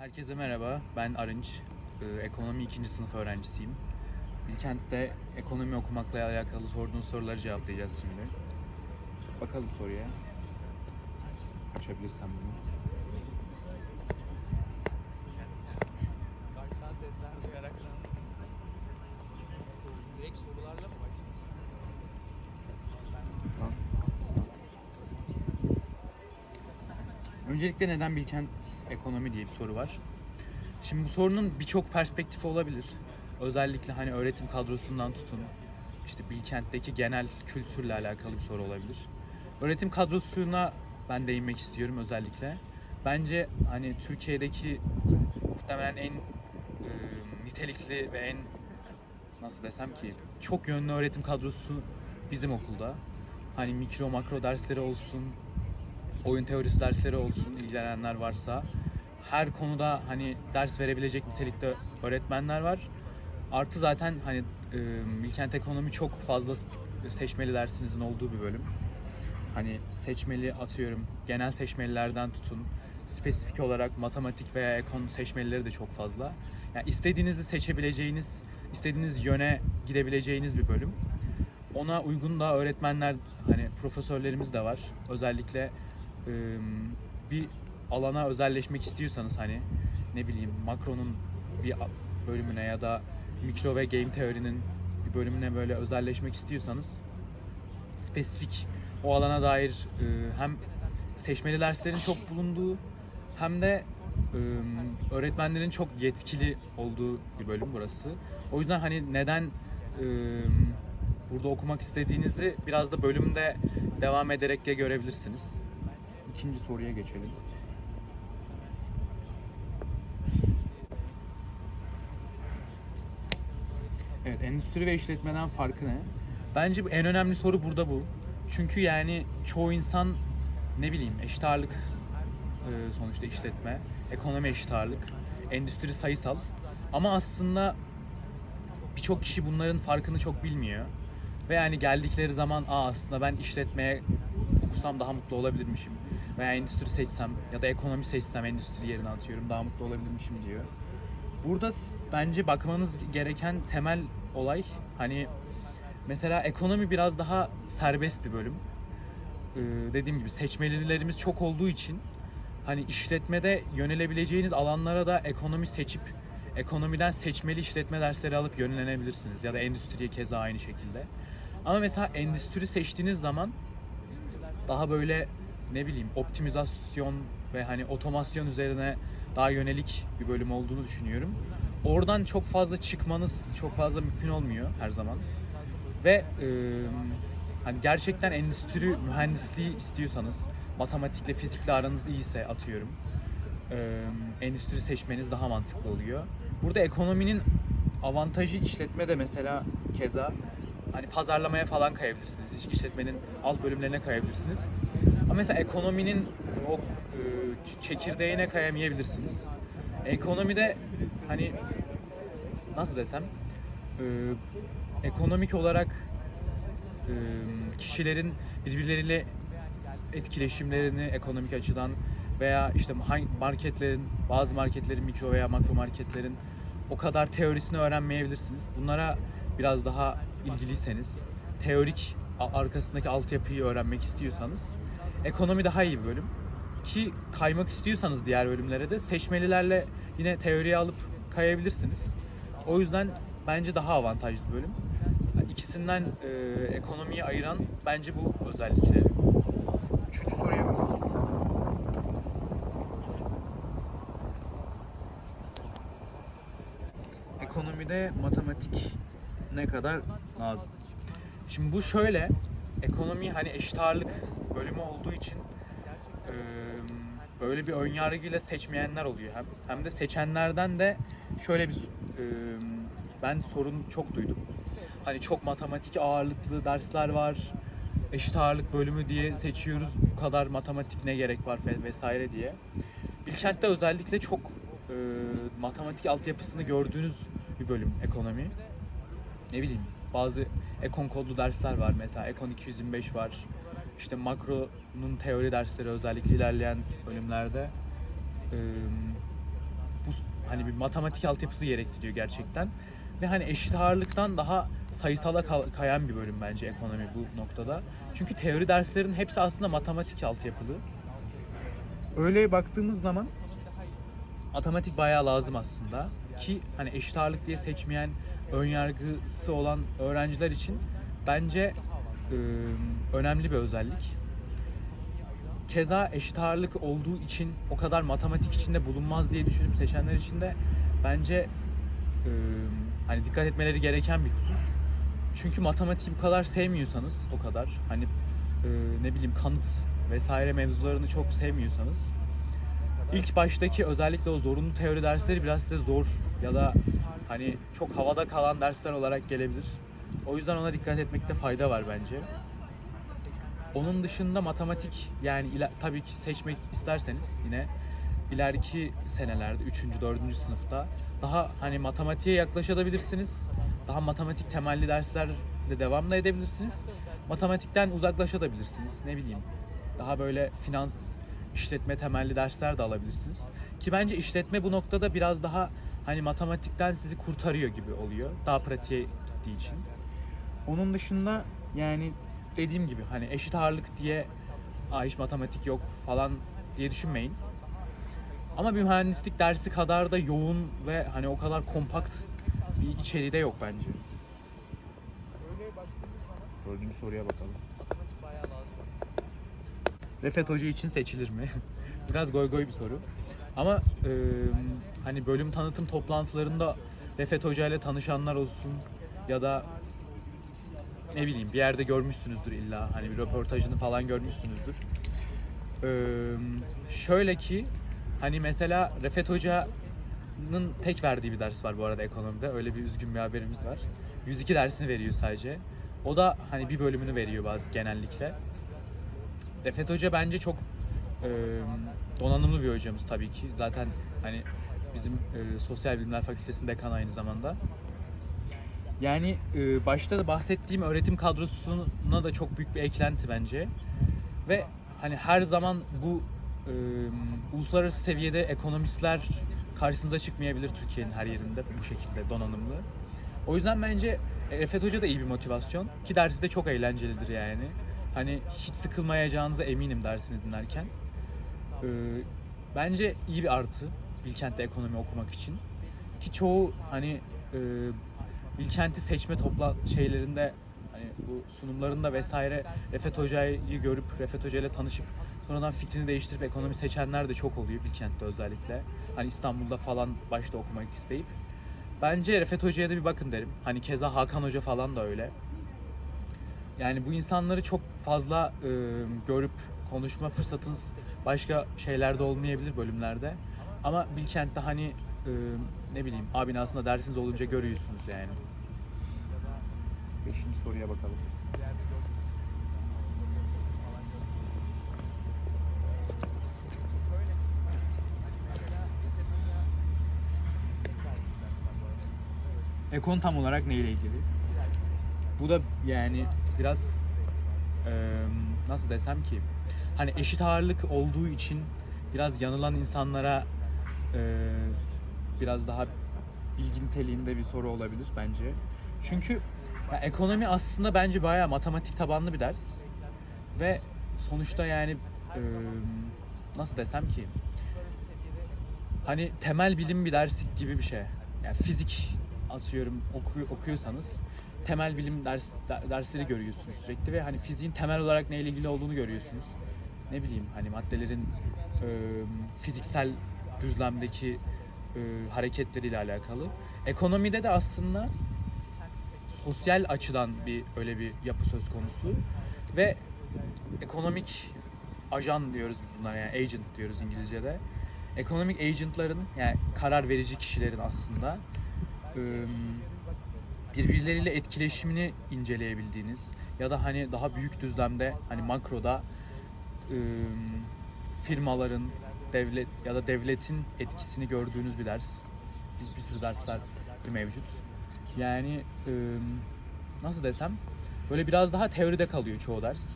Herkese merhaba, ben Arınç. Ee, Ekonomi ikinci sınıf öğrencisiyim. Bilkent'te ekonomi okumakla alakalı sorduğunuz soruları cevaplayacağız şimdi. Bakalım soruya. Açabilirsem bunu. Öncelikle neden Bilkent ekonomi diye bir soru var. Şimdi bu sorunun birçok perspektifi olabilir. Özellikle hani öğretim kadrosundan tutun, işte Bilkent'teki genel kültürle alakalı bir soru olabilir. Öğretim kadrosuna ben değinmek istiyorum özellikle. Bence hani Türkiye'deki muhtemelen en e, nitelikli ve en nasıl desem ki çok yönlü öğretim kadrosu bizim okulda. Hani mikro makro dersleri olsun, oyun teorisi dersleri olsun ilgilenenler varsa her konuda hani ders verebilecek nitelikte öğretmenler var. Artı zaten hani e, Bilkent Ekonomi çok fazla seçmeli dersinizin olduğu bir bölüm. Hani seçmeli atıyorum genel seçmelilerden tutun spesifik olarak matematik veya ekon seçmelileri de çok fazla. Yani istediğinizi seçebileceğiniz, istediğiniz yöne gidebileceğiniz bir bölüm. Ona uygun da öğretmenler hani profesörlerimiz de var. Özellikle bir alana özelleşmek istiyorsanız hani ne bileyim makronun bir bölümüne ya da mikro ve game teorinin bir bölümüne böyle özelleşmek istiyorsanız spesifik o alana dair hem seçmeli derslerin çok bulunduğu hem de öğretmenlerin çok yetkili olduğu bir bölüm burası. O yüzden hani neden burada okumak istediğinizi biraz da bölümde devam ederek de görebilirsiniz. İkinci soruya geçelim. Evet, endüstri ve işletmeden farkı ne? Bence en önemli soru burada bu. Çünkü yani çoğu insan ne bileyim eşit ağırlık e, sonuçta işletme, ekonomi eşit ağırlık, endüstri sayısal. Ama aslında birçok kişi bunların farkını çok bilmiyor. Ve yani geldikleri zaman Aa, aslında ben işletmeye okusam daha mutlu olabilirmişim. Veya endüstri seçsem ya da ekonomi seçsem endüstri yerine atıyorum daha mutlu olabilirmişim diyor. Burada bence bakmanız gereken temel olay hani mesela ekonomi biraz daha serbest bir bölüm. Ee, dediğim gibi seçmelilerimiz çok olduğu için hani işletmede yönelebileceğiniz alanlara da ekonomi seçip ekonomiden seçmeli işletme dersleri alıp yönlenebilirsiniz ya da endüstriye keza aynı şekilde. Ama mesela endüstri seçtiğiniz zaman daha böyle ne bileyim optimizasyon ve hani otomasyon üzerine daha yönelik bir bölüm olduğunu düşünüyorum. Oradan çok fazla çıkmanız çok fazla mümkün olmuyor her zaman. Ve e, hani gerçekten endüstri mühendisliği istiyorsanız, matematikle, fizikle aranız iyiyse atıyorum. e, endüstri seçmeniz daha mantıklı oluyor. Burada ekonominin avantajı işletme de mesela keza hani pazarlamaya falan kayabilirsiniz. İş- işletmenin alt bölümlerine kayabilirsiniz. Ama mesela ekonominin o e, çekirdeğine kayamayabilirsiniz. Ekonomide hani nasıl desem e, ekonomik olarak e, kişilerin birbirleriyle etkileşimlerini ekonomik açıdan veya işte marketlerin bazı marketlerin mikro veya makro marketlerin o kadar teorisini öğrenmeyebilirsiniz. Bunlara biraz daha ilgiliyseniz, teorik arkasındaki altyapıyı öğrenmek istiyorsanız ekonomi daha iyi bir bölüm. Ki kaymak istiyorsanız diğer bölümlere de seçmelilerle yine teoriye alıp kayabilirsiniz. O yüzden bence daha avantajlı bir bölüm. İkisinden e, ekonomiyi ayıran bence bu özellikleri. Üçüncü soruya. Ekonomide matematik ne kadar lazım? Şimdi bu şöyle, ekonomi hani eşit ağırlık bölümü olduğu için e, böyle bir ön yargıyla seçmeyenler oluyor hem. Hem de seçenlerden de şöyle bir e, ben sorun çok duydum. Hani çok matematik ağırlıklı dersler var. Eşit ağırlık bölümü diye seçiyoruz. Bu kadar matematik ne gerek var vesaire diye. Bilkent'te özellikle çok e, matematik altyapısını gördüğünüz bir bölüm ekonomi. Ne bileyim bazı ekon kodlu dersler var mesela ekon 225 var. İşte makronun teori dersleri özellikle ilerleyen bölümlerde e, bu hani bir matematik altyapısı gerektiriyor gerçekten. Ve hani eşit ağırlıktan daha sayısala kayan bir bölüm bence ekonomi bu noktada. Çünkü teori derslerin hepsi aslında matematik altyapılı. Öyle baktığımız zaman matematik bayağı lazım aslında. Ki hani eşit ağırlık diye seçmeyen, ön yargısı olan öğrenciler için bence e, önemli bir özellik. Keza eşit ağırlık olduğu için o kadar matematik içinde bulunmaz diye düşünüp seçenler için de bence e, hani dikkat etmeleri gereken bir husus. Çünkü matematiği bu kadar sevmiyorsanız o kadar hani e, ne bileyim kanıt vesaire mevzularını çok sevmiyorsanız ilk baştaki özellikle o zorunlu teori dersleri biraz size zor ya da hani çok havada kalan dersler olarak gelebilir. O yüzden ona dikkat etmekte fayda var bence. Onun dışında matematik yani ila- tabii ki seçmek isterseniz yine ileriki senelerde 3. 4. sınıfta daha hani matematiğe yaklaşabilirsiniz. Daha matematik temelli derslerle devam da edebilirsiniz. Matematikten uzaklaşabilirsiniz. Ne bileyim. Daha böyle finans, işletme temelli dersler de alabilirsiniz. Ki bence işletme bu noktada biraz daha hani matematikten sizi kurtarıyor gibi oluyor. Daha pratiğe gittiği için. Onun dışında yani dediğim gibi hani eşit ağırlık diye Aa, hiç matematik yok falan diye düşünmeyin. Ama bir mühendislik dersi kadar da yoğun ve hani o kadar kompakt bir içeriği de yok bence. Dördüncü soruya bakalım. Matematik bayağı lazım aslında. Refet Hoca için seçilir mi? Biraz goy goy bir soru. Ama e, hani bölüm tanıtım toplantılarında Refet Hoca ile tanışanlar olsun ya da ne bileyim bir yerde görmüşsünüzdür illa hani bir röportajını falan görmüşsünüzdür. E, şöyle ki hani mesela Refet Hoca'nın tek verdiği bir ders var bu arada ekonomide. Öyle bir üzgün bir haberimiz var. 102 dersini veriyor sadece. O da hani bir bölümünü veriyor bazı genellikle. Refet Hoca bence çok e, donanımlı bir hocamız tabii ki. Zaten hani bizim e, Sosyal Bilimler Fakültesi'nin dekanı aynı zamanda. Yani e, başta da bahsettiğim öğretim kadrosuna da çok büyük bir eklenti bence. Ve hani her zaman bu e, uluslararası seviyede ekonomistler karşınıza çıkmayabilir Türkiye'nin her yerinde bu şekilde donanımlı. O yüzden bence Refet Hoca da iyi bir motivasyon ki dersi de çok eğlencelidir yani. Hani hiç sıkılmayacağınıza eminim dersini dinlerken. Ee, bence iyi bir artı Bilkent'te ekonomi okumak için. Ki çoğu hani e, Bilkent'i seçme topla şeylerinde hani bu sunumlarında vesaire Refet Hoca'yı görüp Refet Hoca ile tanışıp sonradan fikrini değiştirip ekonomi seçenler de çok oluyor Bilkent'te özellikle. Hani İstanbul'da falan başta okumak isteyip. Bence Refet Hoca'ya da bir bakın derim. Hani keza Hakan Hoca falan da öyle. Yani bu insanları çok fazla e, görüp konuşma fırsatınız başka şeylerde olmayabilir bölümlerde. Ama Bilkent'te hani e, ne bileyim A binasında dersiniz olunca görüyorsunuz yani. Beşinci soruya bakalım. Ekon tam olarak neyle ilgili? Bu da yani biraz e, nasıl desem ki hani eşit ağırlık olduğu için biraz yanılan insanlara e, biraz daha bilgi niteliğinde bir soru olabilir bence. Çünkü ya, ekonomi aslında bence bayağı matematik tabanlı bir ders ve sonuçta yani e, nasıl desem ki hani temel bilim bir dersi gibi bir şey. Yani fizik atıyorum oku, okuyorsanız temel bilim ders de- dersleri görüyorsunuz sürekli ve hani fiziğin temel olarak neyle ilgili olduğunu görüyorsunuz. Ne bileyim hani maddelerin e, fiziksel düzlemdeki e, hareketleriyle alakalı. Ekonomide de aslında sosyal açıdan bir öyle bir yapı söz konusu ve ekonomik ajan diyoruz biz bunlara yani agent diyoruz İngilizce'de. Ekonomik agentların yani karar verici kişilerin aslında ım, birbirleriyle etkileşimini inceleyebildiğiniz ya da hani daha büyük düzlemde hani makroda firmaların devlet ya da devletin etkisini gördüğünüz bir ders. Biz bir sürü dersler mevcut. Yani nasıl desem böyle biraz daha teoride kalıyor çoğu ders.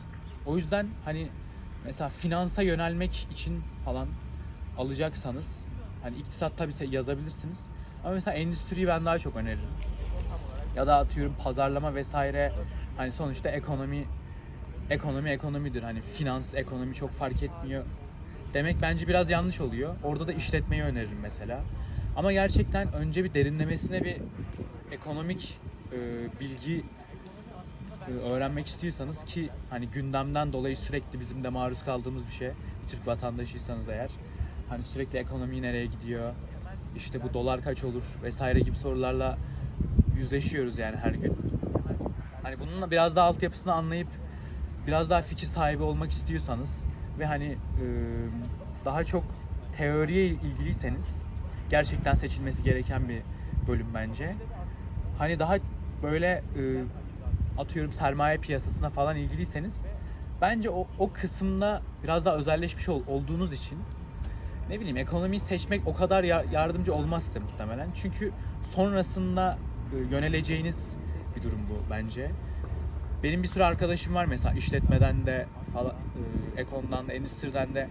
O yüzden hani mesela finansa yönelmek için falan alacaksanız hani iktisat tabii yazabilirsiniz. Ama mesela endüstriyi ben daha çok öneririm. Ya da atıyorum pazarlama vesaire hani sonuçta ekonomi ekonomi ekonomidir. Hani finans, ekonomi çok fark etmiyor. Demek bence biraz yanlış oluyor. Orada da işletmeyi öneririm mesela. Ama gerçekten önce bir derinlemesine bir ekonomik e, bilgi e, öğrenmek istiyorsanız ki hani gündemden dolayı sürekli bizim de maruz kaldığımız bir şey. Türk vatandaşıysanız eğer. Hani sürekli ekonomi nereye gidiyor? işte bu dolar kaç olur vesaire gibi sorularla yüzleşiyoruz yani her gün. Hani bununla biraz daha altyapısını anlayıp biraz daha fikir sahibi olmak istiyorsanız ve hani e, daha çok teoriye ilgiliyseniz gerçekten seçilmesi gereken bir bölüm bence. Hani daha böyle e, atıyorum sermaye piyasasına falan ilgiliyseniz bence o, o kısımda biraz daha özelleşmiş ol- olduğunuz için ne bileyim ekonomiyi seçmek o kadar ya- yardımcı olmaz size muhtemelen. Çünkü sonrasında yöneleceğiniz bir durum bu bence. Benim bir sürü arkadaşım var mesela işletmeden de falan, e, ekondan da, endüstriden de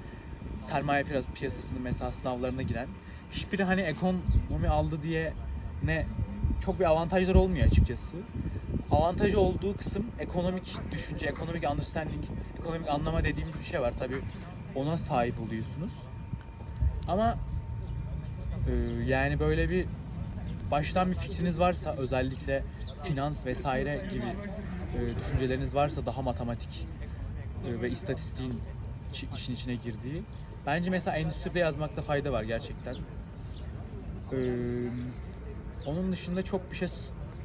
sermaye piyas- piyasasının mesela sınavlarına giren. Hiçbiri hani ekonomi aldı diye ne çok bir avantajları olmuyor açıkçası. Avantajı olduğu kısım ekonomik düşünce, ekonomik understanding, ekonomik anlama dediğimiz bir şey var. Tabii ona sahip oluyorsunuz. Ama e, yani böyle bir baştan bir fikriniz varsa özellikle finans vesaire gibi e, düşünceleriniz varsa daha matematik e, ve istatistiğin işin içine girdiği bence mesela endüstride yazmakta fayda var gerçekten. E, onun dışında çok bir şey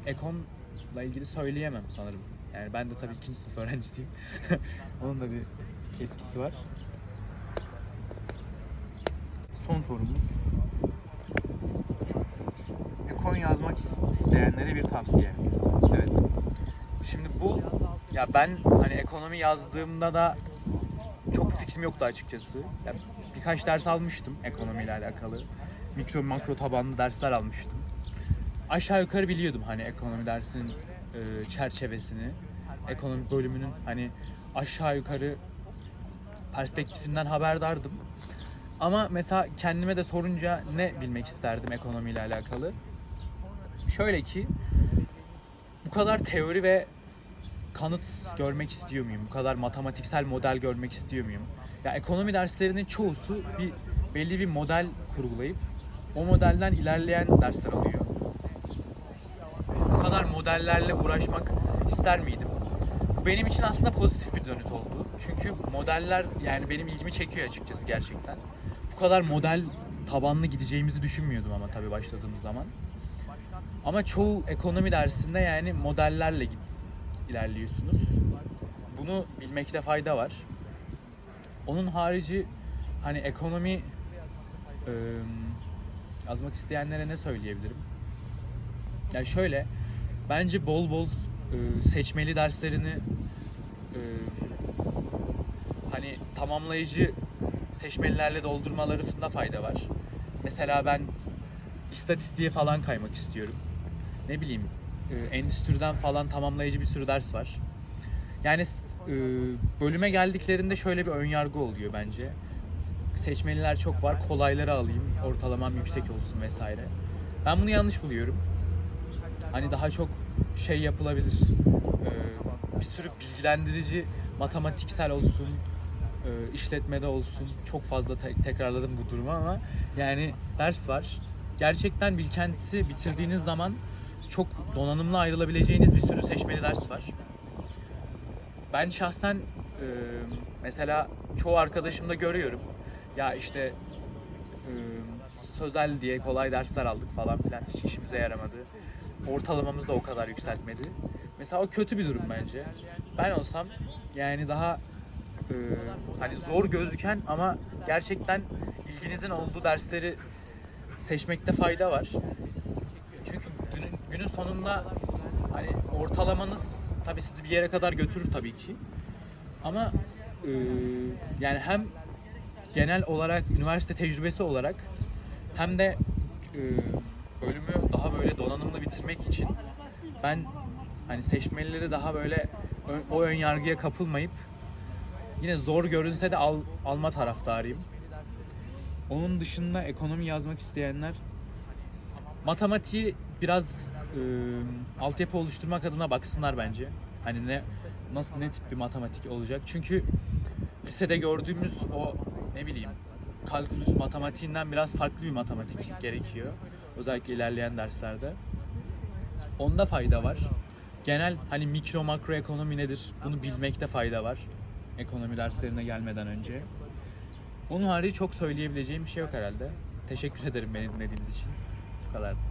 ekonla ilgili söyleyemem sanırım. Yani ben de tabii ikinci sınıf öğrencisiyim. onun da bir etkisi var. Son sorumuz. Ekon yazmak is- isteyenlere bir tavsiye. Evet. Şimdi bu ya ben hani ekonomi yazdığımda da çok fikrim yoktu açıkçası. Ya birkaç ders almıştım ekonomiyle alakalı. Mikro makro tabanlı dersler almıştım. Aşağı yukarı biliyordum hani ekonomi dersinin e, çerçevesini. Ekonomi bölümünün hani aşağı yukarı perspektifinden haberdardım. Ama mesela kendime de sorunca ne bilmek isterdim ekonomiyle alakalı? Şöyle ki bu kadar teori ve kanıt görmek istiyor muyum? Bu kadar matematiksel model görmek istiyor muyum? Ya ekonomi derslerinin çoğusu bir belli bir model kurgulayıp o modelden ilerleyen dersler oluyor. Bu kadar modellerle uğraşmak ister miydim? Bu benim için aslında pozitif bir dönüt oldu. Çünkü modeller yani benim ilgimi çekiyor açıkçası gerçekten. Bu kadar model tabanlı gideceğimizi düşünmüyordum ama tabii başladığımız zaman. Ama çoğu ekonomi dersinde yani modellerle git, ilerliyorsunuz. Bunu bilmekte fayda var. Onun harici hani ekonomi e, yazmak isteyenlere ne söyleyebilirim? Ya şöyle, bence bol bol e, seçmeli derslerini e, hani tamamlayıcı seçmelilerle doldurmalarında fayda var. Mesela ben istatistiğe falan kaymak istiyorum. Ne bileyim, e, endüstriden falan tamamlayıcı bir sürü ders var. Yani e, bölüme geldiklerinde şöyle bir önyargı oluyor bence. Seçmeliler çok var, kolayları alayım, ortalamam yüksek olsun vesaire. Ben bunu yanlış buluyorum. Hani daha çok şey yapılabilir. e, bir sürü bilgilendirici, matematiksel olsun, işletmede olsun. Çok fazla te- tekrarladım bu durumu ama yani ders var. Gerçekten Bilkent'i bitirdiğiniz zaman çok donanımlı ayrılabileceğiniz bir sürü seçmeli ders var. Ben şahsen e, mesela çoğu arkadaşımda görüyorum. Ya işte e, sözel diye kolay dersler aldık falan filan. Hiç işimize yaramadı. Ortalamamız da o kadar yükseltmedi. Mesela o kötü bir durum bence. Ben olsam yani daha e, hani zor gözüken ama gerçekten ilginizin olduğu dersleri seçmekte fayda var. Günün, sonunda hani ortalamanız tabii sizi bir yere kadar götürür tabii ki. Ama e, yani hem genel olarak üniversite tecrübesi olarak hem de e, bölümü daha böyle donanımlı bitirmek için ben hani seçmelileri daha böyle o ön yargıya kapılmayıp yine zor görünse de al, alma taraftarıyım. Onun dışında ekonomi yazmak isteyenler matematiği biraz e, altyapı oluşturmak adına baksınlar bence. Hani ne nasıl ne tip bir matematik olacak? Çünkü lisede gördüğümüz o ne bileyim kalkülüs matematiğinden biraz farklı bir matematik gerekiyor. Özellikle ilerleyen derslerde. Onda fayda var. Genel hani mikro makro ekonomi nedir? Bunu bilmekte fayda var. Ekonomi derslerine gelmeden önce. Onun harici çok söyleyebileceğim bir şey yok herhalde. Teşekkür ederim beni dinlediğiniz için. Bu kadar.